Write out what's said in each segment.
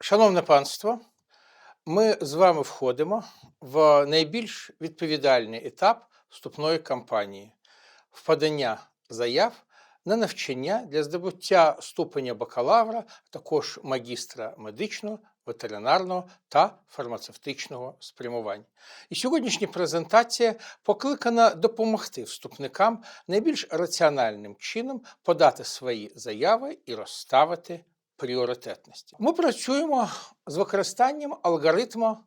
Шановне панство, ми з вами входимо в найбільш відповідальний етап вступної кампанії в подання заяв на навчання для здобуття ступеня бакалавра, також магістра медичного, ветеринарного та фармацевтичного спрямувань. І сьогоднішня презентація покликана допомогти вступникам найбільш раціональним чином подати свої заяви і розставити пріоритетності. Ми працюємо з використанням алгоритму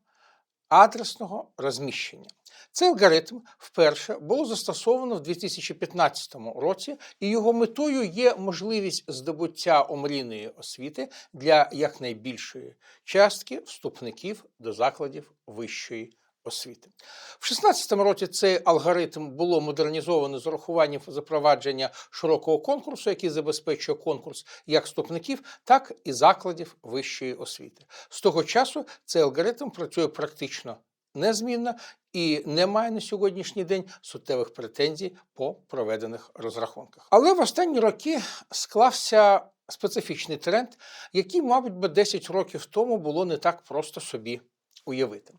адресного розміщення. Цей алгоритм вперше було застосовано в 2015 році, і його метою є можливість здобуття омрійної освіти для якнайбільшої частки вступників до закладів вищої освіти. В 2016 році цей алгоритм було модернізовано з урахуванням запровадження широкого конкурсу, який забезпечує конкурс як вступників, так і закладів вищої освіти. З того часу цей алгоритм працює практично незмінно і не має на сьогоднішній день суттєвих претензій по проведених розрахунках. Але в останні роки склався специфічний тренд, який, мабуть, би 10 років тому було не так просто собі уявити.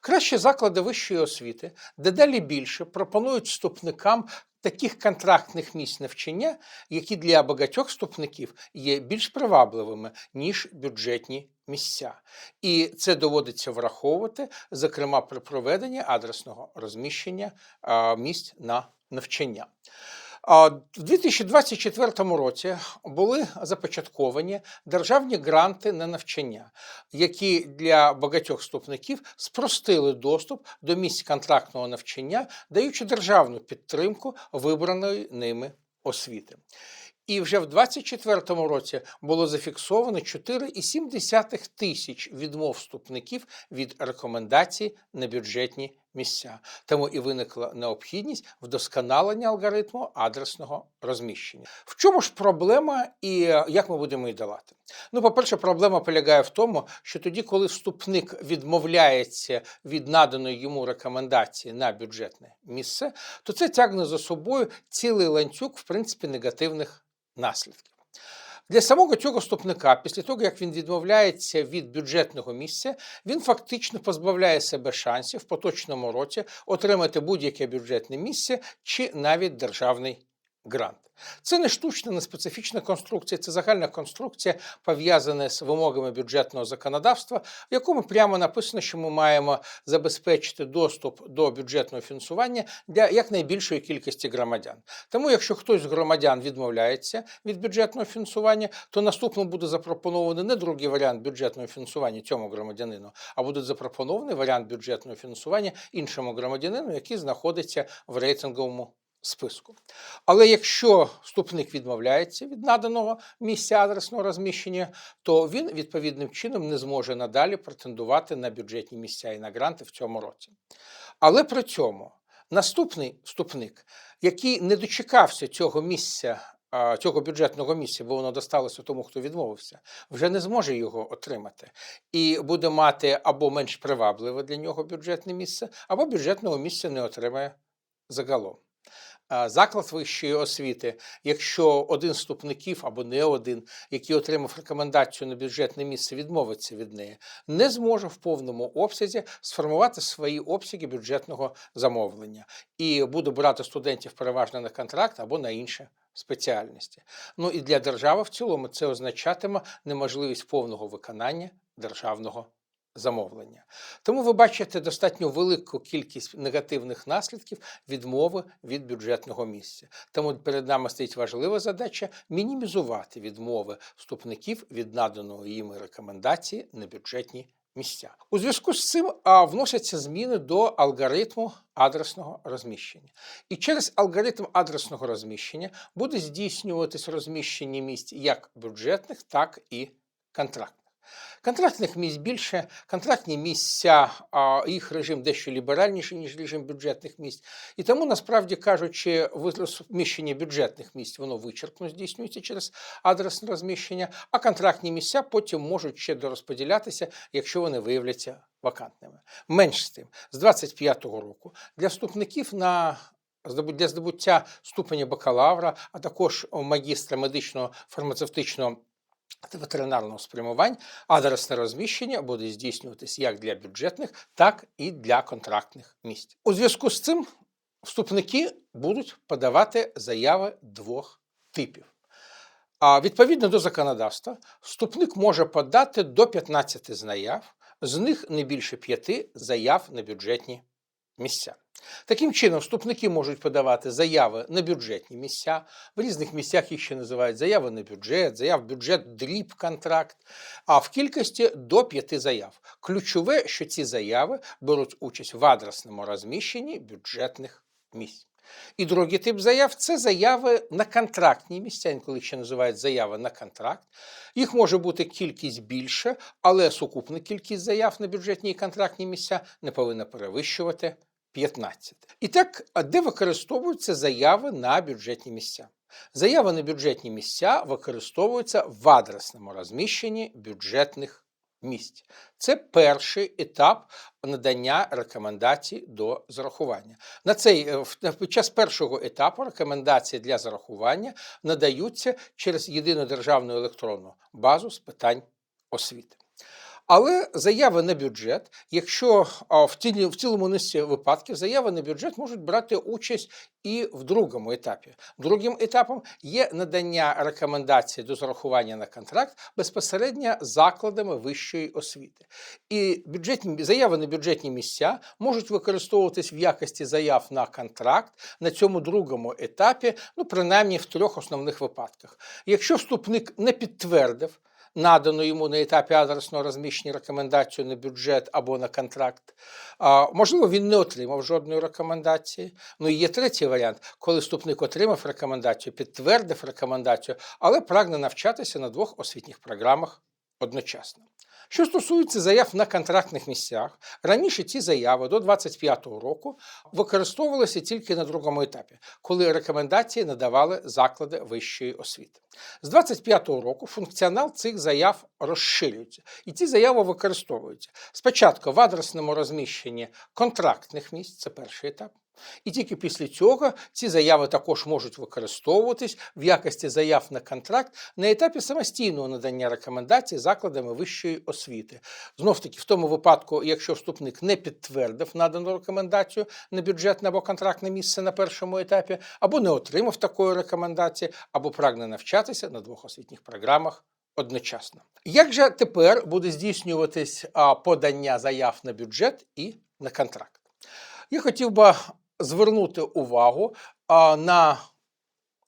Краще заклади вищої освіти дедалі більше пропонують вступникам таких контрактних місць навчання, які для багатьох вступників є більш привабливими, ніж бюджетні місця. І це доводиться враховувати, зокрема при проведенні адресного розміщення місць на навчання. В 2024 році були започатковані державні гранти на навчання, які для багатьох вступників спростили доступ до місць контрактного навчання, даючи державну підтримку вибраної ними освіти. І вже в 2024 році було зафіксовано 4,7 тисяч відмов вступників від рекомендацій на бюджетні місця. Тому і виникла необхідність вдосконалення алгоритму адресного розміщення. В чому ж проблема і як ми будемо її долати? Ну, по-перше, проблема полягає в тому, що тоді, коли вступник відмовляється від наданої йому рекомендації на бюджетне місце, то це тягне за собою цілий ланцюг, в принципі, негативних наслідків. Для самого цього вступника, після того, як він відмовляється від бюджетного місця, він фактично позбавляє себе шансів в поточному році отримати будь-яке бюджетне місце чи навіть державний грант. Це не штучна, не специфічна конструкція, це загальна конструкція, пов'язана з вимогами бюджетного законодавства, в якому прямо написано, що ми маємо забезпечити доступ до бюджетного фінансування для якнайбільшої кількості громадян. Тому, якщо хтось з громадян відмовляється від бюджетного фінансування, то наступно буде запропонований не другий варіант бюджетного фінансування цьому громадянину, а буде запропонований варіант бюджетного фінансування іншому громадянину, який знаходиться в рейтинговому списку. Але якщо вступник відмовляється від наданого місця адресного розміщення, то він відповідним чином не зможе надалі претендувати на бюджетні місця і на гранти в цьому році. Але при цьому наступний вступник, який не дочекався цього місця. Цього бюджетного місця, бо воно досталося тому, хто відмовився, вже не зможе його отримати і буде мати або менш привабливе для нього бюджетне місце, або бюджетного місця не отримає загалом. А, Заклад вищої освіти, якщо один з вступників або не один, який отримав рекомендацію на бюджетне місце, відмовиться від неї, не зможе в повному обсязі сформувати свої обсяги бюджетного замовлення і буде брати студентів переважно на контракт або на інші спеціальності. Ну і для держави в цілому це означатиме неможливість повного виконання державного замовлення. Тому ви бачите достатньо велику кількість негативних наслідків відмови від бюджетного місця. Тому перед нами стоїть важлива задача мінімізувати відмови вступників від наданої їм рекомендації на бюджетні місця. У зв'язку з цим а, вносяться зміни до алгоритму адресного розміщення. І через алгоритм адресного розміщення буде здійснюватись розміщення місць як бюджетних, так і контрактних. Контрактних місць більше, контрактні місця, їх режим дещо ліберальніший, ніж режим бюджетних місць. І тому, насправді кажучи, розміщення бюджетних місць воно вичерпно здійснюється через адресне розміщення, а контрактні місця потім можуть ще дорозподілятися, якщо вони виявляться вакантними. Менш з тим, з 25-го року для вступників на для здобуття ступеня бакалавра, а також магістра медичного фармацевтичного ветеринарного спрямувань адресне розміщення буде здійснюватись як для бюджетних, так і для контрактних місць. У зв'язку з цим вступники будуть подавати заяви двох типів. А відповідно до законодавства, вступник може подати до 15 заяв, з них не більше 5 заяв на бюджетні місця. Таким чином, вступники можуть подавати заяви на бюджетні місця. В різних місцях їх ще називають заяви на бюджет, заяв бюджет, дріб контракт, а в кількості до п'яти заяв. Ключове, що ці заяви беруть участь в адресному розміщенні бюджетних місць. І другий тип заяв це заяви на контрактні місця, інколи ще називають заяви на контракт. Їх може бути кількість більше, але сукупна кількість заяв на бюджетні і контрактні місця не повинна перевищувати 15. І так, де використовуються заяви на бюджетні місця? Заяви на бюджетні місця використовуються в адресному розміщенні бюджетних місць. Це перший етап надання рекомендацій до зарахування. На цей е, під час першого етапу рекомендації для зарахування надаються через єдину державну електронну базу з питань освіти. Але заяви на бюджет, якщо в, тілі, в цілому низці випадків заяви на бюджет можуть брати участь і в другому етапі. Другим етапом є надання рекомендацій до зарахування на контракт безпосередньо закладами вищої освіти. І бюджетні заяви на бюджетні місця можуть використовуватись в якості заяв на контракт на цьому другому етапі, ну принаймні в трьох основних випадках. Якщо вступник не підтвердив надану йому на етапі адресного розміщення рекомендацію на бюджет або на контракт. А, можливо, він не отримав жодної рекомендації. Ну і є третій варіант, коли вступник отримав рекомендацію, підтвердив рекомендацію, але прагне навчатися на двох освітніх програмах одночасно. Що стосується заяв на контрактних місцях, раніше ці заяви до 25-го року використовувалися тільки на другому етапі, коли рекомендації надавали заклади вищої освіти. З 25-го року функціонал цих заяв розширюється, і ці заяви використовуються спочатку в адресному розміщенні контрактних місць, це перший етап. І тільки після цього ці заяви також можуть використовуватись в якості заяв на контракт на етапі самостійного надання рекомендацій закладами вищої освіти. Знов таки, в тому випадку, якщо вступник не підтвердив надану рекомендацію на бюджетне або контрактне місце на першому етапі, або не отримав такої рекомендації, або прагне навчатися на двох освітніх програмах. Одночасно. Як же тепер буде здійснюватись подання заяв на бюджет і на контракт? Я хотів би звернути увагу на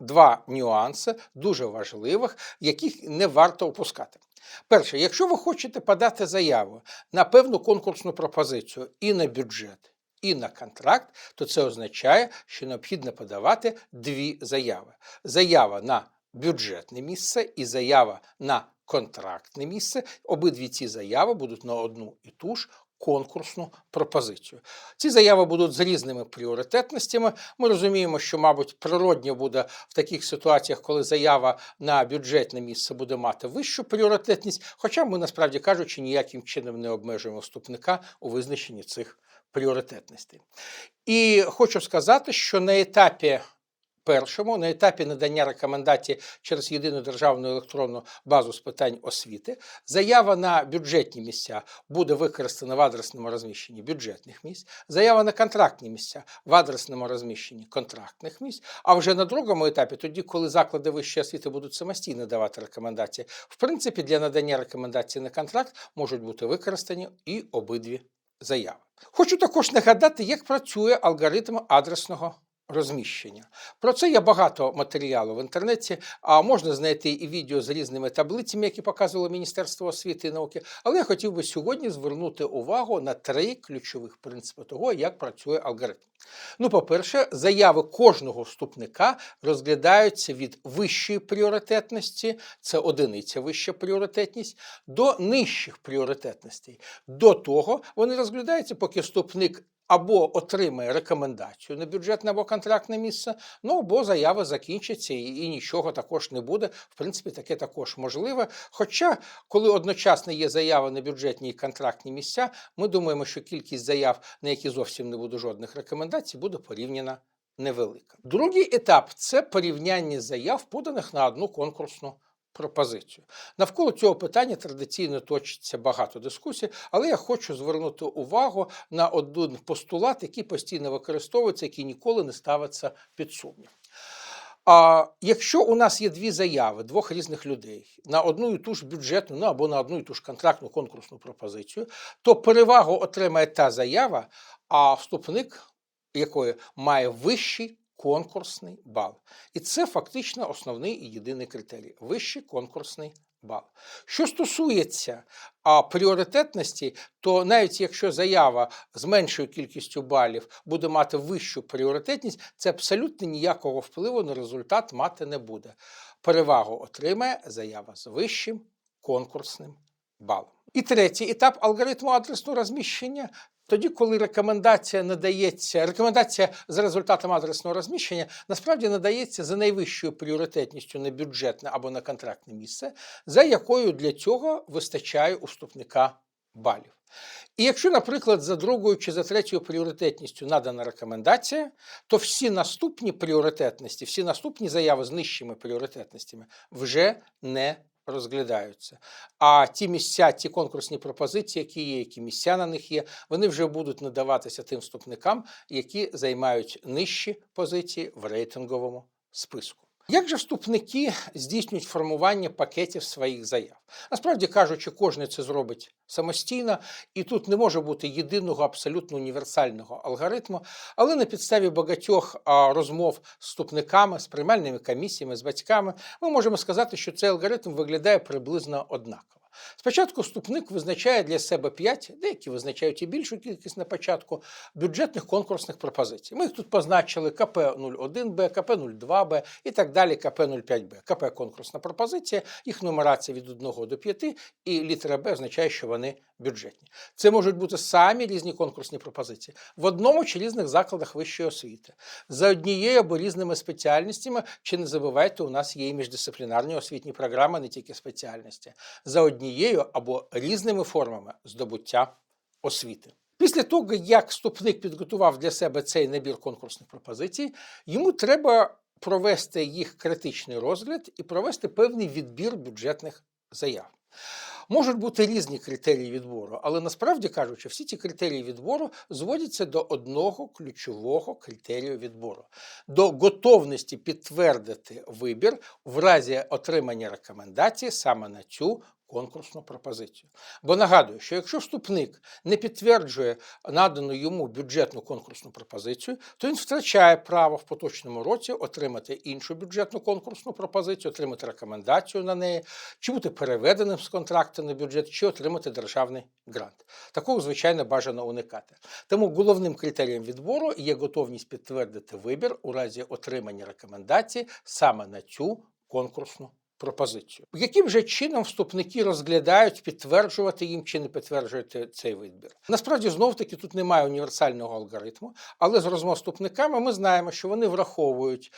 два нюанси, дуже важливих, яких не варто опускати. Перше, якщо ви хочете подати заяву на певну конкурсну пропозицію і на бюджет, і на контракт, то це означає, що необхідно подавати дві заяви: заява на бюджетне місце і заява на контрактне місце. Обидві ці заяви будуть на одну і ту ж конкурсну пропозицію. Ці заяви будуть з різними пріоритетностями. Ми розуміємо, що, мабуть, природньо буде в таких ситуаціях, коли заява на бюджетне місце буде мати вищу пріоритетність, хоча ми насправді кажучи, ніяким чином не обмежуємо вступника у визначенні цих пріоритетностей. І хочу сказати, що на етапі першому, на етапі надання рекомендацій через єдину державну електронну базу з питань освіти, заява на бюджетні місця буде використана в адресному розміщенні бюджетних місць, заява на контрактні місця в адресному розміщенні контрактних місць. А вже на другому етапі, тоді, коли заклади вищої освіти будуть самостійно давати рекомендації, в принципі, для надання рекомендацій на контракт можуть бути використані і обидві заяви. Хочу також нагадати, як працює алгоритм адресного розміщення. Про це є багато матеріалу в інтернеті, а можна знайти і відео з різними таблицями, які показувало Міністерство освіти і науки. Але я хотів би сьогодні звернути увагу на три ключових принципи того, як працює алгоритм. Ну, по-перше, заяви кожного вступника розглядаються від вищої пріоритетності, це одиниця вища пріоритетність, до нижчих пріоритетностей. До того вони розглядаються, поки вступник або отримає рекомендацію на бюджетне або контрактне місце, ну або заява закінчиться і, і нічого також не буде. В принципі, таке також можливе. Хоча, коли одночасно є заява на бюджетні і контрактні місця, ми думаємо, що кількість заяв, на які зовсім не буде жодних рекомендацій, буде порівняна невелика. Другий етап це порівняння заяв, поданих на одну конкурсну пропозицію. Навколо цього питання традиційно точиться багато дискусій, але я хочу звернути увагу на один постулат, який постійно використовується, який ніколи не ставиться під сумнів. А якщо у нас є дві заяви двох різних людей на одну і ту ж бюджетну, ну або на одну і ту ж контрактну конкурсну пропозицію, то перевагу отримає та заява, а вступник якої має вищий конкурсний бал. І це фактично основний і єдиний критерій вищий конкурсний бал. Що стосується а, пріоритетності, то навіть якщо заява з меншою кількістю балів буде мати вищу пріоритетність, це абсолютно ніякого впливу на результат мати не буде. Перевагу отримає заява з вищим конкурсним балом. І третій етап алгоритму адресного розміщення. Тоді, коли рекомендація надається, рекомендація за результатом адресного розміщення насправді надається за найвищою пріоритетністю на бюджетне або на контрактне місце, за якою для цього вистачає у вступника балів. І якщо, наприклад, за другою чи за третьою пріоритетністю надана рекомендація, то всі наступні пріоритетності, всі наступні заяви з нижчими пріоритетностями вже не розглядаються. А ті місця, ті конкурсні пропозиції, які є, які місця на них є, вони вже будуть надаватися тим вступникам, які займають нижчі позиції в рейтинговому списку. Як же вступники здійснюють формування пакетів своїх заяв? Насправді кажучи, кожен це зробить самостійно, і тут не може бути єдиного абсолютно універсального алгоритму, але на підставі багатьох розмов з вступниками, з приймальними комісіями, з батьками, ми можемо сказати, що цей алгоритм виглядає приблизно однаково. Спочатку вступник визначає для себе 5, деякі визначають і більшу кількість на початку бюджетних конкурсних пропозицій. Ми їх тут позначили КП-01Б, КП-02Б і так далі, КП-05Б. КП конкурсна пропозиція, їх нумерація від 1 до 5, і літера Б означає, що вони бюджетні. Це можуть бути самі різні конкурсні пропозиції в одному чи різних закладах вищої освіти, за однією або різними спеціальностями. Чи не забувайте, у нас є і міждисциплінарні освітні програми, не тільки спеціальності, за однією або різними формами здобуття освіти. Після того, як вступник підготував для себе цей набір конкурсних пропозицій, йому треба провести їх критичний розгляд і провести певний відбір бюджетних заяв. Можуть бути різні критерії відбору, але насправді кажучи, всі ці критерії відбору зводяться до одного ключового критерію відбору до готовності підтвердити вибір в разі отримання рекомендації саме на цю конкурсну пропозицію. Бо нагадую, що якщо вступник не підтверджує надану йому бюджетну конкурсну пропозицію, то він втрачає право в поточному році отримати іншу бюджетну конкурсну пропозицію, отримати рекомендацію на неї, чи бути переведеним з контракту на бюджет, чи отримати державний грант. Такого, звичайно, бажано уникати. Тому головним критерієм відбору є готовність підтвердити вибір у разі отримання рекомендації саме на цю конкурсну пропозицію. Яким же чином вступники розглядають, підтверджувати їм чи не підтверджувати цей вибір? Насправді, знов таки тут немає універсального алгоритму, але з розмов вступниками ми знаємо, що вони враховують,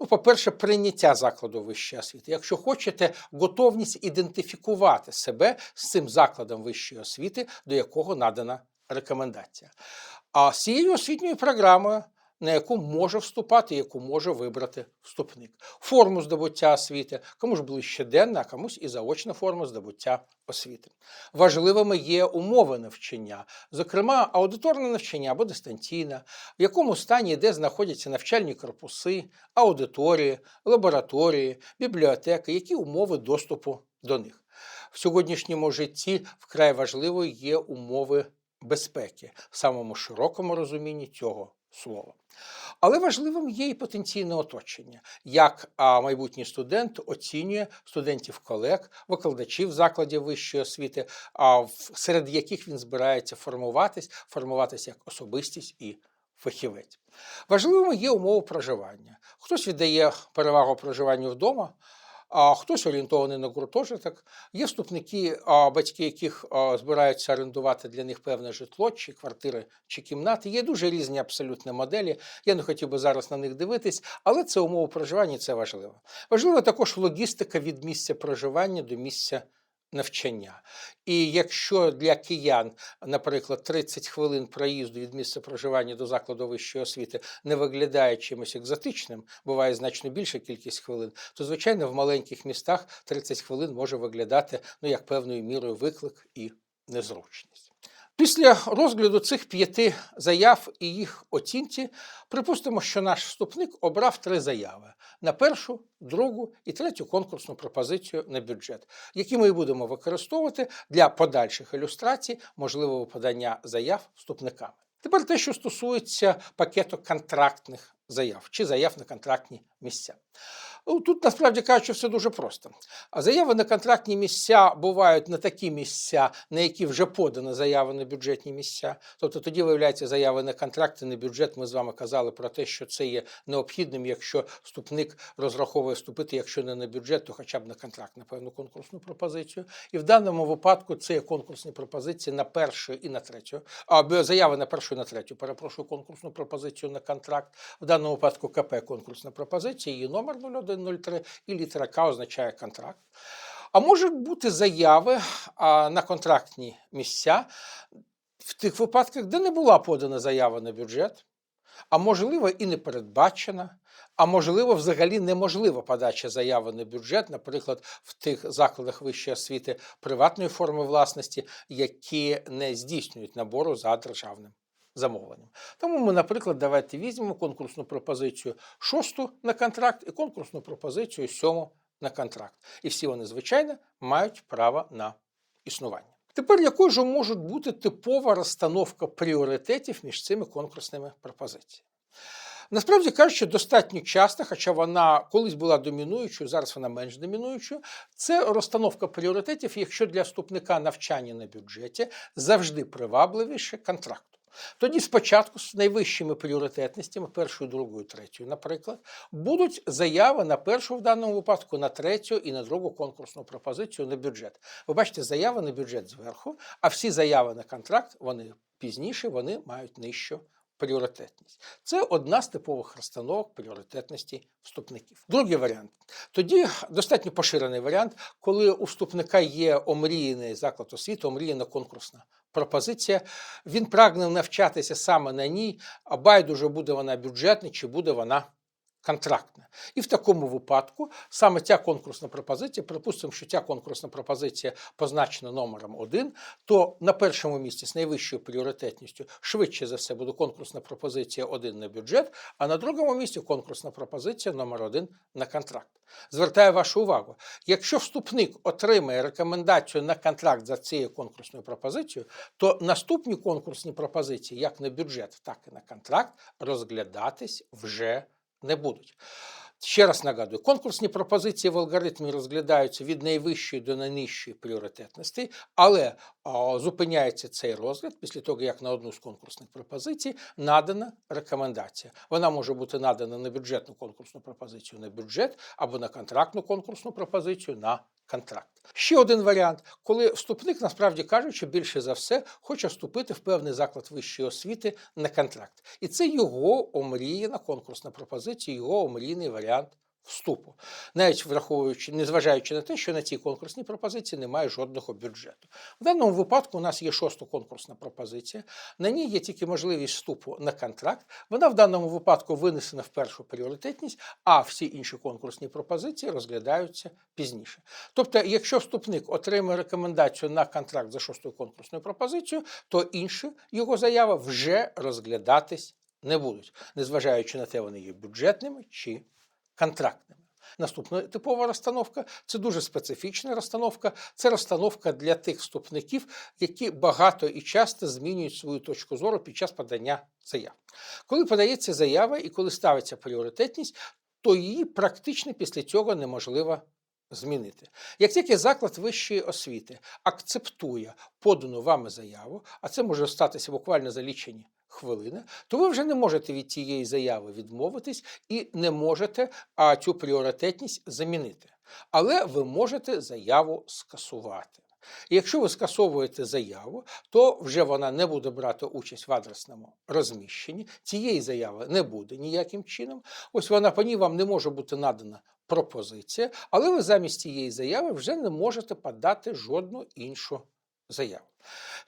ну, по-перше, прийняття закладу вищої освіти. Якщо хочете, готовність ідентифікувати себе з цим закладом вищої освіти, до якого надана рекомендація. А з цією освітньою програмою на яку може вступати, яку може вибрати вступник. Форму здобуття освіти, комусь ближче денна, а комусь і заочна форма здобуття освіти. Важливими є умови навчання, зокрема, аудиторне навчання або дистанційне, в якому стані де знаходяться навчальні корпуси, аудиторії, лабораторії, бібліотеки, які умови доступу до них. В сьогоднішньому житті вкрай важливою є умови безпеки в самому широкому розумінні цього слова. Але важливим є і потенційне оточення, як майбутній студент оцінює студентів колег, викладачів закладів вищої освіти, серед яких він збирається формуватись, формуватись як особистість і фахівець. Важливими є умови проживання. Хтось віддає перевагу проживанню вдома а хтось орієнтований на гуртожиток. Є вступники, батьки, яких збираються орендувати для них певне житло, чи квартири, чи кімнати. Є дуже різні абсолютно моделі. Я не хотів би зараз на них дивитись, але це умови проживання, це важливо. Важлива також логістика від місця проживання до місця навчання. І якщо для киян, наприклад, 30 хвилин проїзду від місця проживання до закладу вищої освіти не виглядає чимось екзотичним, буває значно більша кількість хвилин, то звичайно в маленьких містах 30 хвилин може виглядати ну як певною мірою виклик і незручність. Після розгляду цих п'яти заяв і їх оцінці, припустимо, що наш вступник обрав три заяви на першу, другу і третю конкурсну пропозицію на бюджет, які ми будемо використовувати для подальших ілюстрацій можливого подання заяв вступниками. Тепер те, що стосується пакету контрактних заяв чи заяв на контрактні місця. Ну, Тут насправді кажучи, все дуже просто. А заяви на контрактні місця бувають на такі місця, на які вже подано заяви на бюджетні місця. Тобто тоді виявляється заяви на контракти, на бюджет. Ми з вами казали про те, що це є необхідним, якщо вступник розраховує вступити, якщо не на бюджет, то хоча б на контракт, на певну конкурсну пропозицію. І в даному випадку це є конкурсні пропозиції на першу і на третю, а заяви на першу і на третю. Перепрошую конкурсну пропозицію на контракт. В даному випадку КП конкурсна пропозиція, її номер 0103 і літера К означає контракт. А можуть бути заяви на контрактні місця в тих випадках, де не була подана заява на бюджет, а можливо і не передбачена, а можливо, взагалі неможлива подача заяви на бюджет, наприклад, в тих закладах вищої освіти приватної форми власності, які не здійснюють набору за державним замовленням. Тому ми, наприклад, давайте візьмемо конкурсну пропозицію шосту на контракт і конкурсну пропозицію сьому на контракт. І всі вони, звичайно, мають право на існування. Тепер якою ж може бути типова розстановка пріоритетів між цими конкурсними пропозиціями? Насправді кажучи, достатньо часто, хоча вона колись була домінуючою, зараз вона менш домінуючою, це розстановка пріоритетів, якщо для вступника навчання на бюджеті завжди привабливіше контракту. Тоді спочатку з найвищими пріоритетностями, першою, другою, третьою, наприклад, будуть заяви на першу в даному випадку, на третю і на другу конкурсну пропозицію на бюджет. Ви бачите, заяви на бюджет зверху, а всі заяви на контракт вони пізніше вони мають нижчу пріоритетність. Це одна з типових розстановок пріоритетності вступників. Другий варіант. Тоді достатньо поширений варіант, коли у вступника є омріяний заклад освіти, омріяна конкурсна пропозиція. Він прагне навчатися саме на ній, а байдуже буде вона бюджетна чи буде вона контрактна. І в такому випадку саме ця конкурсна пропозиція, припустимо, що ця конкурсна пропозиція позначена номером 1, то на першому місці з найвищою пріоритетністю швидше за все буде конкурсна пропозиція 1 на бюджет, а на другому місці конкурсна пропозиція номер 1 на контракт. Звертаю вашу увагу, якщо вступник отримає рекомендацію на контракт за цією конкурсною пропозицією, то наступні конкурсні пропозиції, як на бюджет, так і на контракт, розглядатись вже не будуть. Ще раз нагадую, конкурсні пропозиції в алгоритмі розглядаються від найвищої до найнижчої пріоритетності, але о, зупиняється цей розгляд після того, як на одну з конкурсних пропозицій надана рекомендація. Вона може бути надана на бюджетну конкурсну пропозицію на бюджет або на контрактну конкурсну пропозицію на контракт. Ще один варіант, коли вступник, насправді кажучи, більше за все хоче вступити в певний заклад вищої освіти на контракт. І це його омріяна конкурсна пропозиція, його омрійний варіант вступу, навіть враховуючи, незважаючи на те, що на цій конкурсній пропозиції немає жодного бюджету. В даному випадку у нас є шоста конкурсна пропозиція. На ній є тільки можливість вступу на контракт. Вона в даному випадку винесена в першу пріоритетність, а всі інші конкурсні пропозиції розглядаються пізніше. Тобто, якщо вступник отримає рекомендацію на контракт за шостою конкурсною пропозицією, то інші його заяви вже розглядатись не будуть, незважаючи на те, вони є бюджетними чи контрактними. Наступна типова розстановка це дуже специфічна розстановка. Це розстановка для тих вступників, які багато і часто змінюють свою точку зору під час подання заяв. Коли подається заява і коли ставиться пріоритетність, то її практично після цього неможливо змінити. Як тільки заклад вищої освіти акцептує подану вами заяву, а це може статися буквально за лічені хвилини, то ви вже не можете від цієї заяви відмовитись і не можете а, цю пріоритетність замінити. Але ви можете заяву скасувати. Якщо ви скасовуєте заяву, то вже вона не буде брати участь в адресному розміщенні. Цієї заяви не буде ніяким чином. Ось вона по ній вам не може бути надана пропозиція, але ви замість цієї заяви вже не можете подати жодну іншу заяву.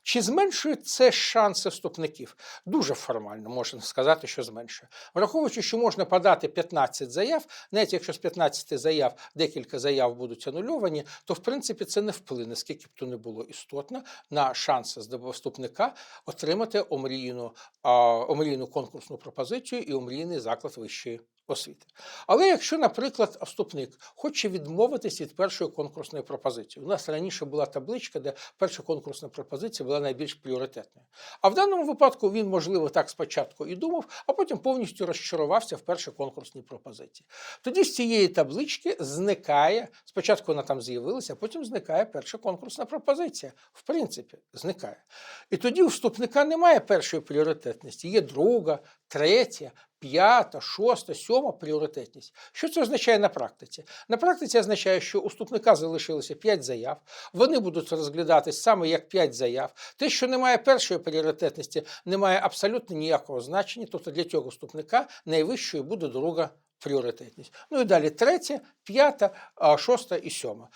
Чи зменшує це шанси вступників? Дуже формально можна сказати, що зменшує. Враховуючи, що можна подати 15 заяв, навіть якщо з 15 заяв декілька заяв будуть анульовані, то в принципі це не вплине, скільки б то не було істотно, на шанси вступника отримати омріяну, а, омріяну конкурсну пропозицію і омріяний заклад вищої освіти. Але якщо, наприклад, вступник хоче відмовитись від першої конкурсної пропозиції, у нас раніше була табличка, де перша конкурсна пропозиція була найбільш пріоритетною. А в даному випадку він, можливо, так спочатку і думав, а потім повністю розчарувався в першій конкурсній пропозиції. Тоді з цієї таблички зникає, спочатку вона там з'явилася, а потім зникає перша конкурсна пропозиція. В принципі, зникає. І тоді у вступника немає першої пріоритетності, є друга, третя, п'ята, шоста, сьома пріоритетність. Що це означає на практиці? На практиці означає, що у вступника залишилося 5 заяв, вони будуть розглядатись саме як 5 заяв. Те, що немає першої пріоритетності, не має абсолютно ніякого значення, тобто для цього вступника найвищою буде друга пріоритетність. Ну і далі третя, п'ята, шоста і сьома.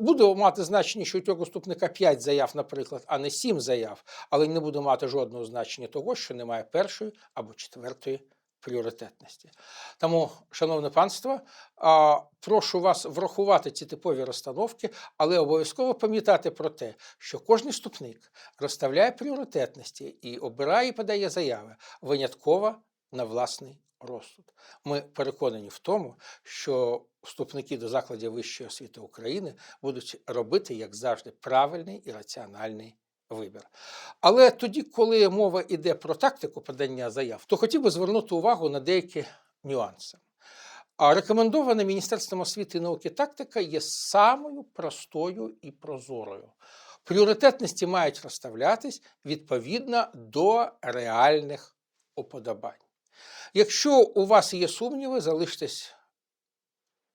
Буде мати значення, що у цього вступника 5 заяв, наприклад, а не 7 заяв, але не буде мати жодного значення того, що немає першої або четвертої пріоритетності. Тому, шановне панство, прошу вас врахувати ці типові розстановки, але обов'язково пам'ятати про те, що кожен вступник розставляє пріоритетності і обирає і подає заяви винятково на власний розсуд. Ми переконані в тому, що вступники до закладів вищої освіти України будуть робити, як завжди, правильний і раціональний вибір. Але тоді, коли мова йде про тактику подання заяв, то хотів би звернути увагу на деякі нюанси. А рекомендована Міністерством освіти і науки тактика є самою простою і прозорою. Пріоритетності мають розставлятись відповідно до реальних уподобань. Якщо у вас є сумніви, залиштесь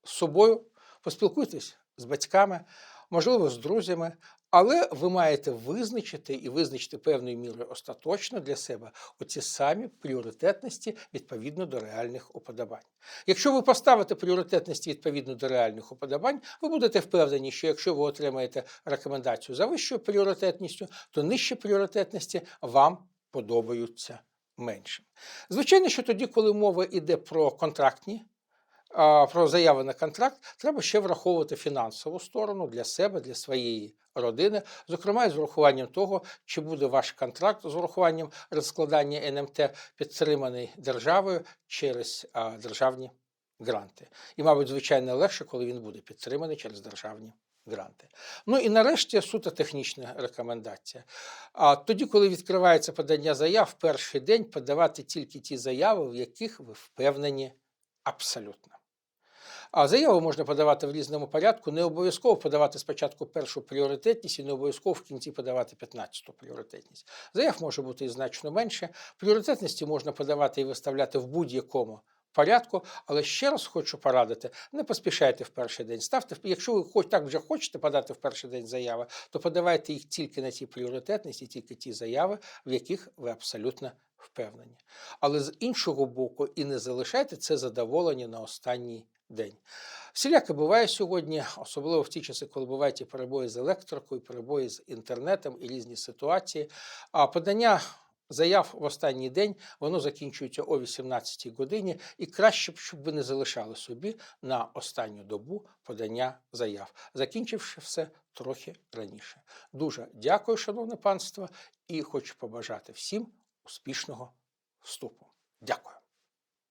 з собою, поспілкуйтесь з батьками, можливо, з друзями, але ви маєте визначити і визначити певною мірою остаточно для себе оці самі пріоритетності відповідно до реальних уподобань. Якщо ви поставите пріоритетності відповідно до реальних уподобань, ви будете впевнені, що якщо ви отримаєте рекомендацію за вищою пріоритетністю, то нижчі пріоритетності вам подобаються менше. Звичайно, що тоді, коли мова йде про контрактні. Про заяви на контракт треба ще враховувати фінансову сторону для себе, для своєї родини, зокрема з урахуванням того, чи буде ваш контракт з урахуванням розкладання НМТ підтриманий державою через державні гранти. І, мабуть, звичайно, легше, коли він буде підтриманий через державні гранти. Ну і нарешті суто технічна рекомендація. А тоді, коли відкривається подання заяв, в перший день подавати тільки ті заяви, в яких ви впевнені абсолютно. А заяву можна подавати в різному порядку. Не обов'язково подавати спочатку першу пріоритетність і не обов'язково в кінці подавати 15-ту пріоритетність. Заяв може бути і значно менше. Пріоритетності можна подавати і виставляти в будь-якому порядку, але ще раз хочу порадити: не поспішайте в перший день. Ставте, якщо ви хоч так вже хочете подати в перший день заяви, то подавайте їх тільки на ті пріоритетності, тільки ті заяви, в яких ви абсолютно впевнені. Але з іншого боку, і не залишайте це задоволення на останній день. Всіляке буває сьогодні, особливо в ті часи, коли бувають і перебої з електрикою, і перебої з інтернетом і різні ситуації. А подання заяв в останній день воно закінчується о 18-й годині, і краще б, щоб ви не залишали собі на останню добу подання заяв, закінчивши все трохи раніше. Дуже дякую, шановне панство, і хочу побажати всім успішного вступу. Дякую.